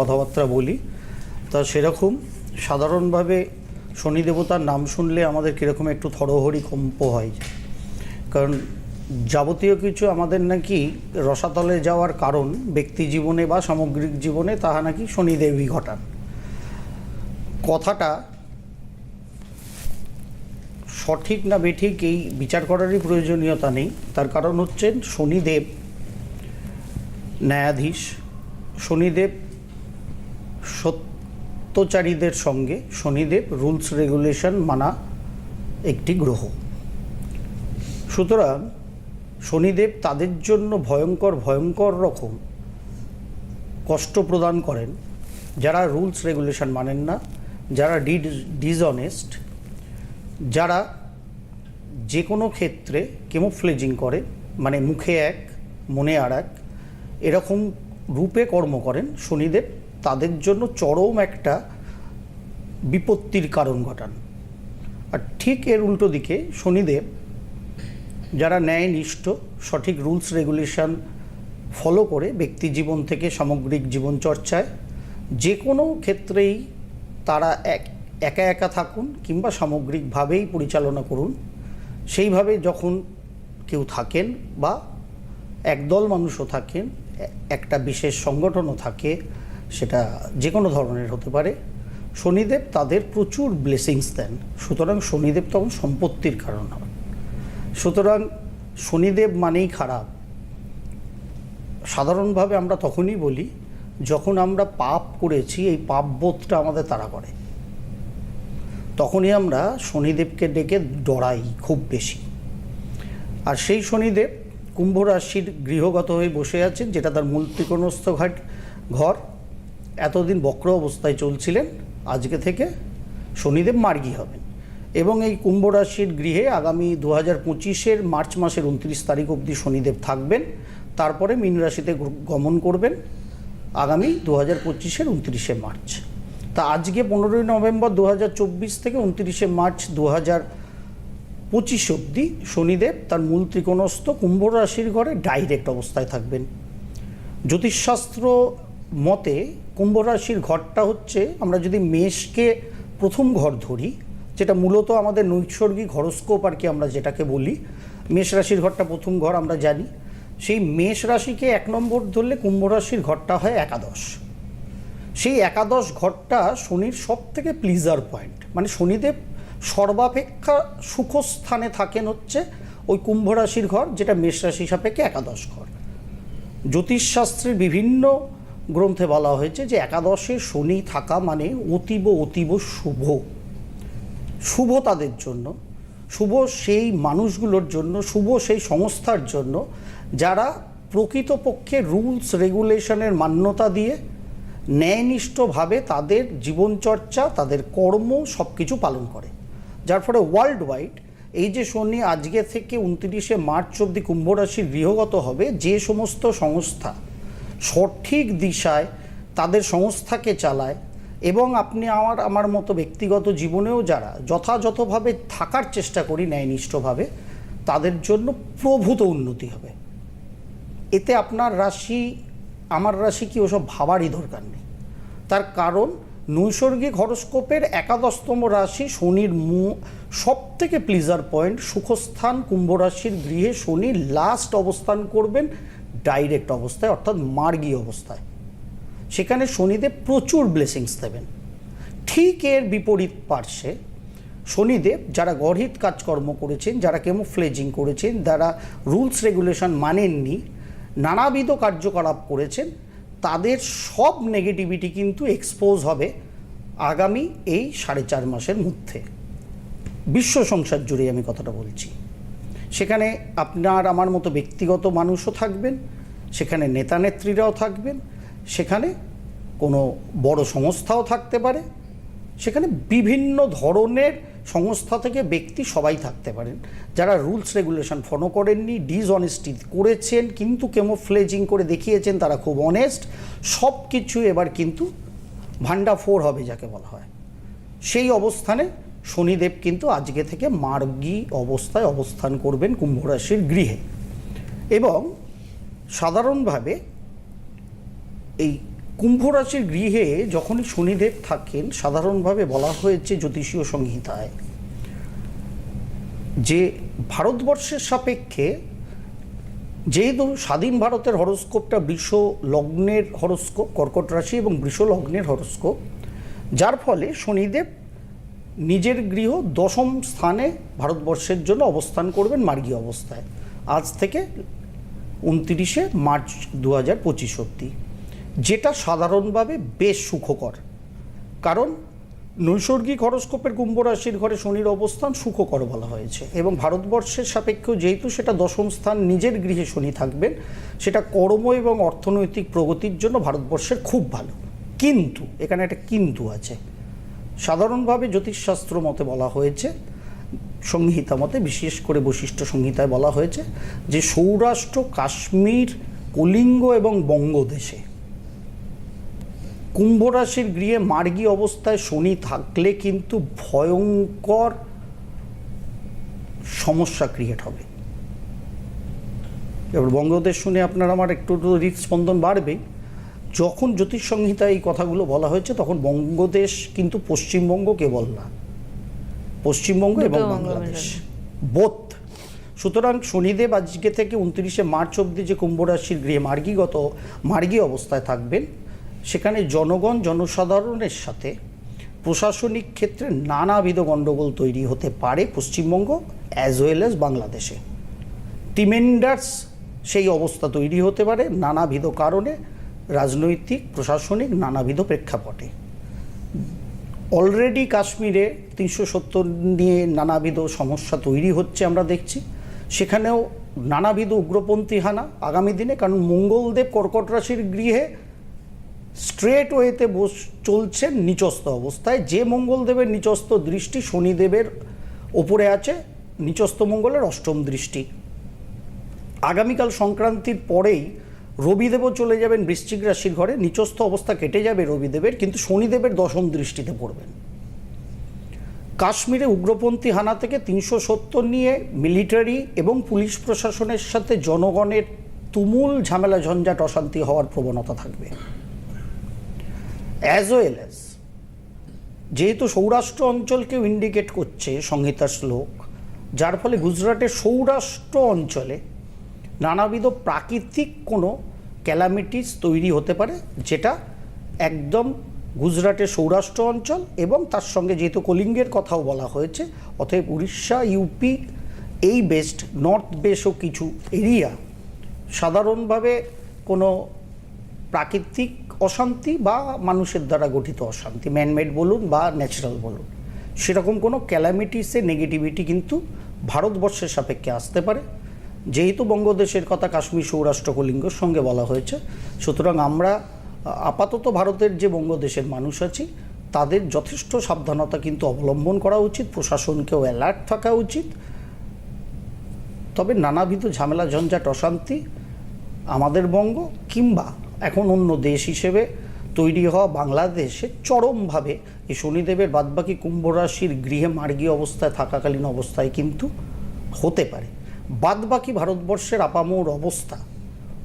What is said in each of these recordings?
কথাবার্তা বলি, তা সেরকম। সাধারণভাবে শনি দেবতার নাম শুনলে আমাদের কীরকম একটু থরহরি কম্প হয়। কারণ যাবতীয় কিছু আমাদের নাকি রসাতলে যাওয়ার কারণ, ব্যক্তি জীবনে বা সামগ্রিক জীবনে তাহা নাকি শনিদেবী ঘটান। কথাটা সঠিক না বেঠিক এই বিচার করারই প্রয়োজনীয়তা নেই। তার কারণ হচ্ছেন শনিদেব ন্যায়াধীশ। শনিদেব সত্যচারীদের সঙ্গে শনিদেব রুলস রেগুলেশন মানা একটি গ্রহ। সুতরাং শনিদেব তাদের জন্য ভয়ঙ্কর ভয়ঙ্কর রকম কষ্ট প্রদান করেন। যারা রুলস রেগুলেশন মানেন না, যারা ডিড ডিসঅনেস্ট, যারা যে কোনো ক্ষেত্রে কেমোফ্লেজিং করে মানে মুখে এক, মনে আর এক, এরকম রূপে কর্ম করেন শনিদেব। তাদের জন্য চরম একটা বিপত্তির কারণ ঘটান। আর ঠিক এর উল্টো দিকে শনিদেব, যারা ন্যায়নিষ্ঠ, সঠিক রুলস, রেগুলেশন ফলো করে ব্যক্তি জীবন থেকে সামগ্রিক জীবন চর্চায়, যে কোনো ক্ষেত্রেই তারা এক, একা একা থাকুন কিংবা সামগ্রিকভাবেই পরিচালনা করুন, সেইভাবে যখন কেউ থাকেন বা একদল মানুষও থাকেন একটা বিশেষ সংগঠনও থাকে সেটা যে কোনো ধরনের হতে পারে। শনিদেব তাদের প্রচুর ব্লেসিংস দেন। সুতরাং শনিদেব তখন সম্পত্তির কারণ হয়। সুতরাং শনিদেব মানেই খারাপ। সাধারণভাবে আমরা তখনই বলি, যখন আমরা পাপ করেছি, এই পাপ বোধটা আমাদের তাড়া করে। তখনই আমরা শনিদেবকে ডেকে ডরাই খুব বেশি। আর সেই শনিদেব কুম্ভ রাশির গৃহগত হয়ে বসে আছেন, যেটা তার মূল ত্রিকোণস্থ ঘাট ঘর। এতদিন বক্র অবস্থায় চলছিলেন, আজকে থেকে শনিদেব মার্গী হবেন। এবং এই কুম্ভ রাশির গৃহে আগামী দু হাজার পঁচিশের মার্চ মাসের উনত্রিশ তারিখ অবধি শনিদেব থাকবেন। তারপরে মীন রাশিতে গমন করবেন আগামী দু হাজার পঁচিশের উনত্রিশে মার্চ। তা আজকে পনেরোই নভেম্বর দু হাজার চব্বিশ থেকে উনত্রিশে মার্চ দু হাজার পঁচিশ অবধি শনিদেব তার মূল ত্রিকোণস্থ কুম্ভ রাশির ঘরে ডাইরেক্ট অবস্থায় থাকবেন। জ্যোতিষশাস্ত্র মতে কুম্ভ রাশির ঘরটা হচ্ছে, আমরা যদি মেষকে প্রথম ঘর ধরি, যেটা মূলত আমাদের নৈসর্গিক হরস্কোপ আর কি আমরা যেটাকে বলি, মেষ রাশির ঘরটা প্রথম ঘর আমরা জানি। সেই মেষ রাশিকে এক নম্বর ধরলে কুম্ভ রাশির ঘরটা হয় একাদশ। সেই একাদশ ঘরটা শনির সব থেকে প্লিজার পয়েন্ট মানে শনিদেব সর্বাপেক্ষা সুখস্থানে থাকেন হচ্ছে ওই কুম্ভ রাশির ঘর, যেটা মেষ রাশি সাপেক্ষে একাদশ ঘর। জ্যোতিষশাস্ত্রের বিভিন্ন গ্রন্থে বলা হয়েছে যে একাদশে শনি থাকা মানে অতীব অতীব শুভ। শুভ তাদের জন্য, শুভ সেই মানুষগুলোর জন্য, শুভ সেই সংস্থার জন্য যারা প্রকৃতপক্ষে রুলস, রেগুলেশনের মান্যতা দিয়ে ন্যায়নিষ্ঠভাবে তাদের জীবনচর্চা, তাদের কর্ম সব কিছু পালন করে। যার ফলে ওয়ার্ল্ড ওয়াইড এই যে শনি আজকে থেকে উনত্রিশে মার্চ অবধি কুম্ভ রাশির গৃহগত হবে, যে সমস্ত সংস্থা সঠিক দিশায় তাদের সংস্থাকে চালায় এবং আপনি আমার আমার মতো ব্যক্তিগত জীবনেও যারা যথাযথভাবে থাকার চেষ্টা করি ন্যায়নিষ্ঠভাবে, তাদের জন্য প্রভূত উন্নতি হবে। এতে আপনার রাশি, আমার রাশি কি ওসব ভাবারই দরকার নেই। তার কারণ নৈসর্গিক হরস্কোপের একাদশতম রাশি শনির মু সব থেকে প্লিজার পয়েন্ট সুখস্থান, কুম্ভ রাশির গৃহে শনি লাস্ট অবস্থান করবেন ডাইরেক্ট অবস্থায়, অর্থাৎ মার্গী অবস্থায়। সেখানে শনিদেব প্রচুর ব্লেসিংস দেবেন। ঠিক এর বিপরীত পার্শ্বে শনিদেব, যারা গর্হিত কাজকর্ম করেছেন, যারা কেমোফ্লেজিং করেছেন, যারা রুলস রেগুলেশন মানেননি, নানাবিধ কার্যকলাপ করেছেন, তাদের সব নেগেটিভিটি কিন্তু এক্সপোজ হবে আগামী এই সাড়ে চার মাসের মধ্যে। বিশ্ব সংসার জুড়ে আমি কথাটা বলছি। সেখানে আপনার আমার মতো ব্যক্তিগত মানুষও থাকবেন, সেখানে নেতা নেত্রীরাও থাকবেন, সেখানে কোনো বড় সংস্থাও থাকতে পারে, সেখানে বিভিন্ন ধরনের সংস্থা থেকে ব্যক্তি সবাই থাকতে পারেন। যারা রুলস রেগুলেশন ফলো করেননি, ডিসঅনেস্টি করেছেন, কিন্তু কেমোফ্লেজিং করে দেখিয়েছেন, তারা খুব অনেস্ট সব কিছু এবার কিন্তু ভান্ডা ফোর হবে যাকে বলা হয়। সেই অবস্থানে শনিদেব কিন্তু আজকে থেকে মার্গী অবস্থায় অবস্থান করবেন কুম্ভ রাশির গৃহে। এবং সাধারণভাবে এই কুম্ভ রাশির গৃহে যখনই শনিদেব থাকেন, সাধারণভাবে বলা হয়েছে জ্যোতিষীয় সংহিতায় যে ভারতবর্ষের সাপেক্ষে যেহেতু স্বাধীন ভারতের হরস্কোপটা বৃষ লগ্নের হরস্কোপ, কর্কট রাশি এবং বৃষ লগ্নের হরস্কোপ, যার ফলে শনিদেব নিজের গৃহ দশম স্থানে ভারতবর্ষের জন্য অবস্থান করবেন মার্গী অবস্থায়। আজ থেকে উনতিরিশে মার্চ দু হাজার পঁচিশ অব্দি যেটা সাধারণভাবে বেশ সুখকর। কারণ নৈসর্গিক হরস্কোপের কুম্ভ রাশির ঘরে শনির অবস্থান সুখকর বলা হয়েছে এবং ভারতবর্ষের সাপেক্ষেও যেহেতু সেটা দশম স্থান নিজের গৃহে শনি থাকবেন, সেটা কর্ম এবং অর্থনৈতিক প্রগতির জন্য ভারতবর্ষের খুব ভালো। কিন্তু, এখানে একটা কিন্তু আছে। সাধারণভাবে জ্যোতিষশাস্ত্র মতে বলা হয়েছে, সংহিতা মতে, বিশেষ করে বৈশিষ্ট্য সংহিতায় বলা হয়েছে, যে সৌরাষ্ট্র কাশ্মীর, কলিঙ্গ এবং বঙ্গদেশে কুম্ভ রাশির গৃহে মার্গী অবস্থায় শনি থাকলে কিন্তু ভয়ঙ্কর সমস্যা ক্রিয়েট হবে। এবার বঙ্গদেশ শুনে আপনার আমার একটু হৃদস্পন্দন বাড়বেই যখন জ্যোতিষ সংহিতায় এই কথাগুলো বলা হয়েছে তখন বঙ্গদেশ কিন্তু পশ্চিমবঙ্গ কেবল না। পশ্চিমবঙ্গ এবং বাংলাদেশ। বোধ সুতরাং শনিদেব আজকে থেকে উনত্রিশে মার্চ অবধি যে কুম্ভ রাশির গৃহে মার্গীগত মার্গী অবস্থায় থাকবেন সেখানে জনগণ জনসাধারণের সাথে প্রশাসনিক ক্ষেত্রে নানাবিধ গণ্ডগোল তৈরি হতে পারে পশ্চিমবঙ্গ অ্যাজ ওয়েল অ্যাজ বাংলাদেশে। টিমেন্ডার্স সেই অবস্থা তৈরি হতে পারে নানাবিধ কারণে। রাজনৈতিক, প্রশাসনিক নানাবিধ প্রেক্ষাপটে। অলরেডি কাশ্মীরে তিনশো সত্তর নিয়ে নানাবিধ সমস্যা তৈরি হচ্ছে আমরা দেখছি। সেখানেও নানাবিধ উগ্রপন্থী হানা আগামী দিনে, কারণ মঙ্গলদেব কর্কট রাশির গৃহে স্ট্রেট ওয়েতে বস চলছেন নিচস্থ অবস্থায়। যে মঙ্গলদেবের নিচস্থ দৃষ্টি শনিদেবের ওপরে আছে, নিচস্থ মঙ্গলের অষ্টম দৃষ্টি। আগামীকাল সংক্রান্তির পরেই রবিদেবও চলে যাবেন বৃশ্চিক রাশির ঘরে। নিচস্থ অবস্থা কেটে যাবে রবিদেবের, কিন্তু শনিদেবের দশম দৃষ্টিতে পড়বেন। কাশ্মীরে উগ্রপন্থী হানা থেকে তিনশো সত্তর নিয়ে মিলিটারি এবং পুলিশ প্রশাসনের সাথে জনগণের তুমুল ঝামেলা, ঝঞ্ঝাট, অশান্তি হওয়ার প্রবণতা থাকবে। অ্যাজ ওয়েল অ্যাজ যেহেতু সৌরাষ্ট্র অঞ্চলকেও ইন্ডিকেট করছে সংহিতার শ্লোক, যার ফলে গুজরাটের সৌরাষ্ট্র অঞ্চলে নানাবিধ প্রাকৃতিক কোনো ক্যালামিটিস তৈরি হতে পারে, যেটা একদম গুজরাটের সৌরাষ্ট্র অঞ্চল এবং তার সঙ্গে যেহেতু কলিঙ্গের কথাও বলা হয়েছে, অতএব উড়িষ্যা, ইউপি, এই বেস্ট, নর্থ বেসও কিছু এরিয়া সাধারণভাবে কোনো প্রাকৃতিক অশান্তি বা মানুষের দ্বারা গঠিত অশান্তি ম্যানমেড বলুন বা ন্যাচারাল বলুন। সেরকম কোনো ক্যালামিটিসে নেগেটিভিটি কিন্তু ভারতবর্ষের সাপেক্ষে আসতে পারে। যেহেতু বঙ্গদেশের কথা কাশ্মীর সৌরাষ্ট্র কলিঙ্গর সঙ্গে বলা হয়েছে, সুতরাং আমরা আপাতত ভারতের যে বঙ্গদেশের মানুষ আছি, তাদের যথেষ্ট সাবধানতা কিন্তু অবলম্বন করা উচিত, প্রশাসনকেও অ্যালার্ট থাকা উচিত। তবে নানাবিধ ঝামেলা, ঝঞ্ঝাট, অশান্তি আমাদের বঙ্গ কিংবা এখন অন্য দেশ হিসেবে তৈরি হওয়া বাংলাদেশে চরমভাবে এই শনিদেবের বাদবাকি কুম্ভ রাশির গৃহে মার্গী অবস্থায় থাকাকালীন অবস্থায় কিন্তু হতে পারে। বাদবাকি ভারতবর্ষের আপামোর অবস্থা।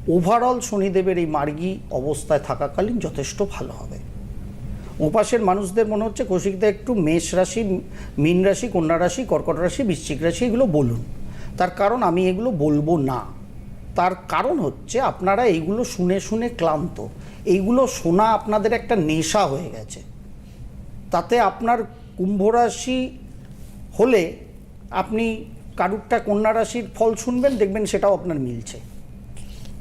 ওভারঅল শনিদেবের এই মার্গী অবস্থায় থাকাকালীন যথেষ্ট ভালো হবে। ওপাশের মানুষদের মনে হচ্ছে কৌশিকদা একটু মেষ রাশি, মীন রাশি, কন্যা রাশি, কর্কট রাশি, বৃশ্চিক রাশি এগুলো বলুন। তার কারণ আমি এগুলো বলব না। তার কারণ হচ্ছে আপনারা এইগুলো শুনে শুনে ক্লান্ত। এইগুলো শোনা আপনাদের একটা নেশা হয়ে গেছে। তাতে আপনার কুম্ভ রাশি হলে আপনি কারুরটা কন্যা রাশির ফল শুনবেন, দেখবেন সেটাও আপনার মিলছে।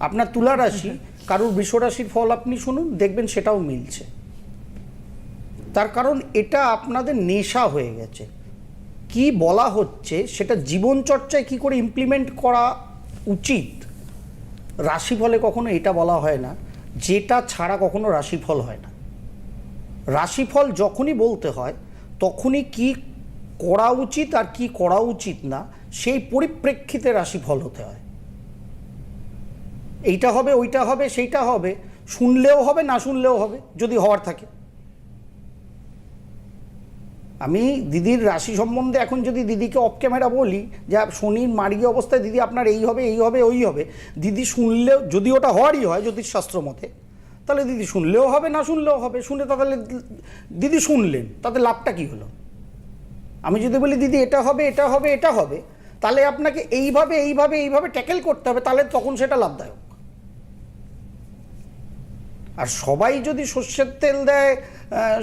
আপনার তুলা রাশি, কারুর বৃষ রাশির ফল আপনি শুনুন, দেখবেন সেটাও মিলছে। তার কারণ এটা আপনাদের নেশা হয়ে গেছে। কি বলা হচ্ছে, সেটা জীবনচর্চায় কি করে ইমপ্লিমেন্ট করা উচিত, রাশিফলে কখনো এটা বলা হয় না, যেটা ছাড়া কখনো রাশিফল হয় না। রাশিফল যখনই বলতে হয়, তখনই কি করা উচিত আর কি করা উচিত না সেই পরিপ্রেক্ষিতে রাশিফল হতে হয়। এইটা হবে, ওইটা হবে, সেইটা হবে, শুনলেও হবে, না শুনলেও হবে, যদি হওয়ার থাকে। আমি দিদির রাশি সম্বন্ধে এখন যদি দিদিকে অফ ক্যামেরা বলি, যে শনির মার্গী অবস্থায়, দিদি আপনার এই হবে এই হবে, ওই হবে, দিদি শুনলেও, যদি ওটা হওয়ারই হয় জ্যোতিষশাস্ত্র মতে, তাহলে দিদি শুনলেও হবে, না শুনলেও হবে, শুনে তাহলে দিদি শুনলেন, তাতে লাভটা কি হলো? আমি যদি বলি, দিদি, এটা হবে এটা হবে এটা হবে তাহলে আপনাকে এইভাবে এইভাবে এইভাবে ট্যাকেল করতে হবে, তাহলে তখন সেটা লাভদায়ক। আর সবাই যদি সর্ষের তেল দেয়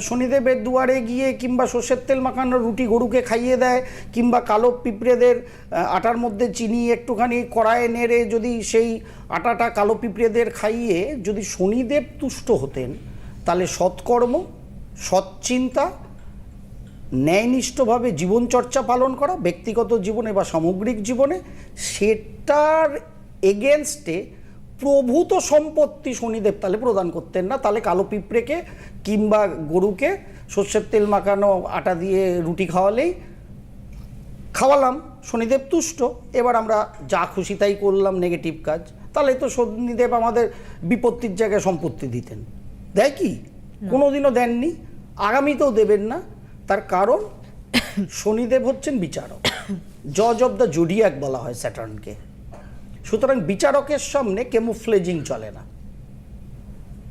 শনিদেবের দুয়ারে গিয়ে কিংবা সর্ষের তেল মাখানো রুটি গরুকে খাইয়ে দেয়, কিংবা কালো পিঁপড়েদের আটার মধ্যে চিনি একটুখানি কড়ায় নেড়ে যদি সেই আটাটা কালো পিঁপড়েদের খাইয়ে যদি শনিদেব তুষ্ট হতেন, তাহলে সৎকর্ম, সৎচিন্তা ন্যায়নিষ্ঠভাবে জীবনচর্চা পালন করা ব্যক্তিগত জীবনে বা সামগ্রিক জীবনে সেটার এগেনস্টে প্রভূত সম্পত্তি শনিদেব তাহলে প্রদান করতেন না। তাহলে কালো পিঁপড়েকে কিংবা গরুকে সর্ষের তেল মাখানো আটা দিয়ে রুটি খাওয়ালেই খাওয়ালাম শনিদেব তুষ্ট। এবার আমরা যা খুশি তাই করলাম নেগেটিভ কাজ। তাহলে তো শনিদেব আমাদের বিপত্তির জায়গায় সম্পত্তি দিতেন। দেয় কি? কোনোদিনও দেননি। আগামীতেও দেবেন না। তার কারণ, শনিদেব হচ্ছেন বিচারক। জজ অব দ্য জুডিয়াক বলা হয় স্যাটার্নকে। সুতরাং বিচারকের সামনে কেমোফ্লেজিং চলে না।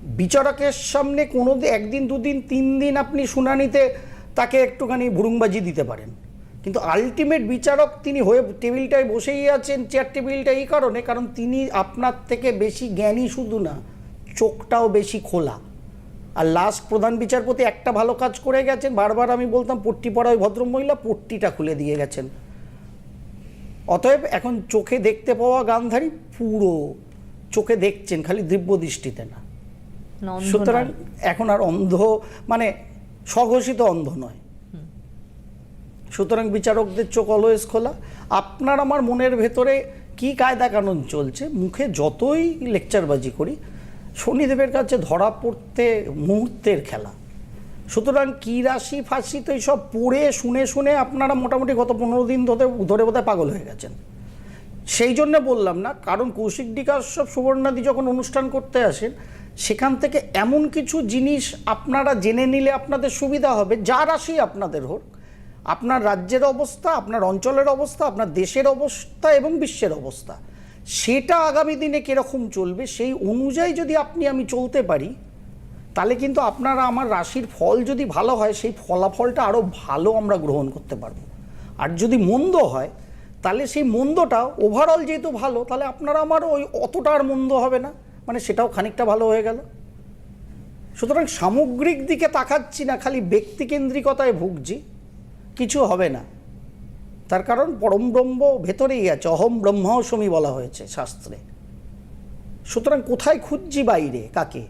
বিচারকের সামনে কোনো একদিন, দুদিন, তিন দিন আপনি শুনানিতে তাকে একটুখানি ভুরুংবাজি দিতে পারেন। কিন্তু আলটিমেট বিচারক তিনি হয়ে, টেবিলটায় বসেই আছেন, চেয়ার টেবিলটা এই কারণে, কারণ তিনি আপনার থেকে বেশি জ্ঞানী শুধু না, চোখটাও বেশি খোলা। আর লাস্ট প্রধান বিচারপতি একটা ভালো কাজ করে গেছেন বারবার আমি বলতাম পট্টি পড়া ওই ভদ্রমহিলা পট্টিটা খুলে দিয়ে গেছেন। অতএব এখন চোখে দেখতে পাওয়া গান্ধারী পুরো চোখে দেখছেন খালি দিব্য দৃষ্টিতে না সুতরাং এখন আর অন্ধ মানে স্বঘোষিত অন্ধ নয়। সুতরাং বিচারকদের চোখ অলওয়েজ খোলা। আপনার আমার মনের ভেতরে কি কায়দা কানুন চলছে মুখে যতই লেকচারবাজি করি শনিদেবের কাছে ধরা পড়তে মুহূর্তের খেলা। সুতরাং কি রাশি ফাঁসি তো এইসব পড়ে শুনে শুনে আপনারা মোটামুটি গত পনেরো দিন ধরে ধরে বোধহয় পাগল হয়ে গেছেন। সেই জন্য বললাম না, কারণ কৌশিক বিকাশব সুবর্ণাদি যখন অনুষ্ঠান করতে আসেন, সেখান থেকে এমন কিছু জিনিস আপনারা জেনে নিলে আপনাদের সুবিধা হবে। যা রাশি আপনাদের হোক, আপনার রাজ্যের অবস্থা, আপনার অঞ্চলের অবস্থা, আপনার দেশের অবস্থা এবং বিশ্বের অবস্থা। সেটা আগামী দিনে কীরকম চলবে, সেই অনুযায়ী যদি আপনি আমি চলতে পারি, তাহলে কিন্তু আপনারা আমার রাশির ফল যদি ভালো হয়, সেই ফলাফলটা আরও ভালো আমরা গ্রহণ করতে পারব। আর যদি মন্দ হয়, তাহলে সেই মন্দটা ওভারঅল যেহেতু ভালো, তাহলে আপনারা আমার ওই অতটা আর মন্দ হবে না মানে সেটাও খানিকটা ভালো হয়ে গেল। সুতরাং সামগ্রিক দিকে তাকাচ্ছি না, খালি ব্যক্তিকেন্দ্রিকতায় ভুগছি, কিছু হবে না। তার কারণ পরম ব্রহ্ম ভেতরেই আছে, অহম ব্রহ্মাসমি বলা হয়েছে শাস্ত্রে। সুতরাং কোথায় খুঁজছি বাইরে? কাকে?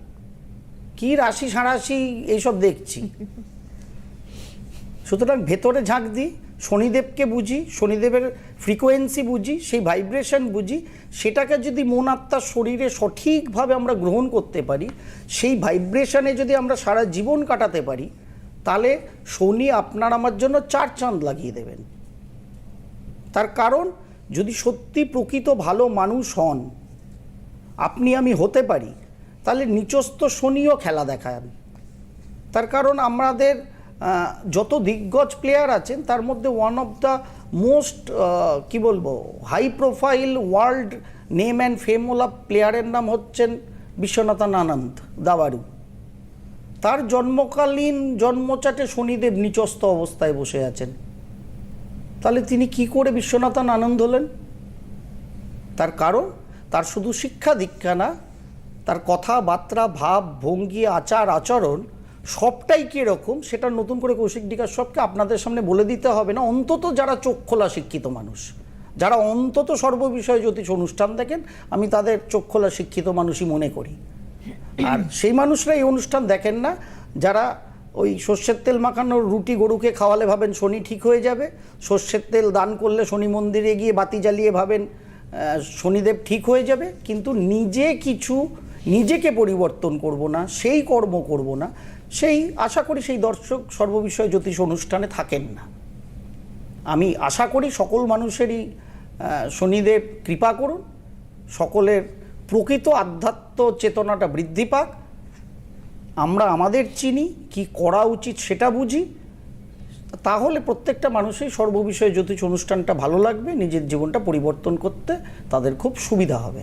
কি রাশি সাঁড়াশি এইসব দেখছি। সুতরাং ভেতরে ঝাঁক দিই, শনিদেবকে বুঝি, শনিদেবের ফ্রিকোয়েন্সি বুঝি, সেই ভাইব্রেশন বুঝি, সেটাকে যদি মন আত্মার শরীরে সঠিকভাবে আমরা গ্রহণ করতে পারি, সেই ভাইব্রেশনে যদি আমরা সারা জীবন কাটাতে পারি, তাহলে শনি আপনার আমার জন্য চার চাঁদ লাগিয়ে দেবেন। তার কারণ, যদি সত্যি প্রকৃত ভালো মানুষ হন, আপনি আমি হতে পারি, তাহলে নিচস্থ শনিও খেলা দেখান। তার কারণ আমাদের যত দিগ্গজ প্লেয়ার আছেন, তার মধ্যে ওয়ান অফ দ্য মোস্ট কি বলব high profile world name and ফেমওয়ালা প্লেয়ারের নাম হচ্ছেন বিশ্বনাথন আনন্দ দাবারু তার জন্মকালীন জন্মচাটে শনিদেব নিচস্থ অবস্থায় বসে আছেন। তাহলে তিনি কি করে বিশ্বনাথন আনন্দ হলেন? তার কারণ, তার শুধু শিক্ষা দীক্ষা না, তার কথাবার্তা, ভাব, ভঙ্গি, আচার, আচরণ সবটাই কীরকম সেটা নতুন করে কৌশিক বিকাশ সবকে আপনাদের সামনে বলে দিতে হবে না। অন্তত যারা চোখ খোলা শিক্ষিত মানুষ, যারা অন্তত সর্ববিষয়ে জ্যোতিষ অনুষ্ঠান দেখেন, আমি তাদের চোখ খোলা শিক্ষিত মানুষই মনে করি। আর সেই মানুষরা এই অনুষ্ঠান দেখেন না, যারা ওই সর্ষের তেল মাখানো রুটি গরুকে খাওয়ালে ভাবেন শনি ঠিক হয়ে যাবে। সর্ষের তেল দান করলে শনি মন্দিরে গিয়ে বাতি জ্বালিয়ে ভাবেন শনিদেব ঠিক হয়ে যাবে। কিন্তু নিজে কিছু নিজেকে পরিবর্তন করব না, সেই কর্ম করব না, সেই আশা করি সেই দর্শক সর্ববিষয় জ্যোতিষ অনুষ্ঠানে থাকেন না। আমি আশা করি সকল মানুষেরই শনিদেব কৃপা করুন, সকলের প্রকৃত আধ্যাত্ম চেতনাটা বৃদ্ধি পাক আমরা আমাদের চিনি, কি করা উচিত সেটা বুঝি। তাহলে প্রত্যেকটা মানুষই সর্ববিষয়ে জ্যোতিষ অনুষ্ঠানটা ভালো লাগবে, নিজের জীবনটা পরিবর্তন করতে তাদের খুব সুবিধা হবে।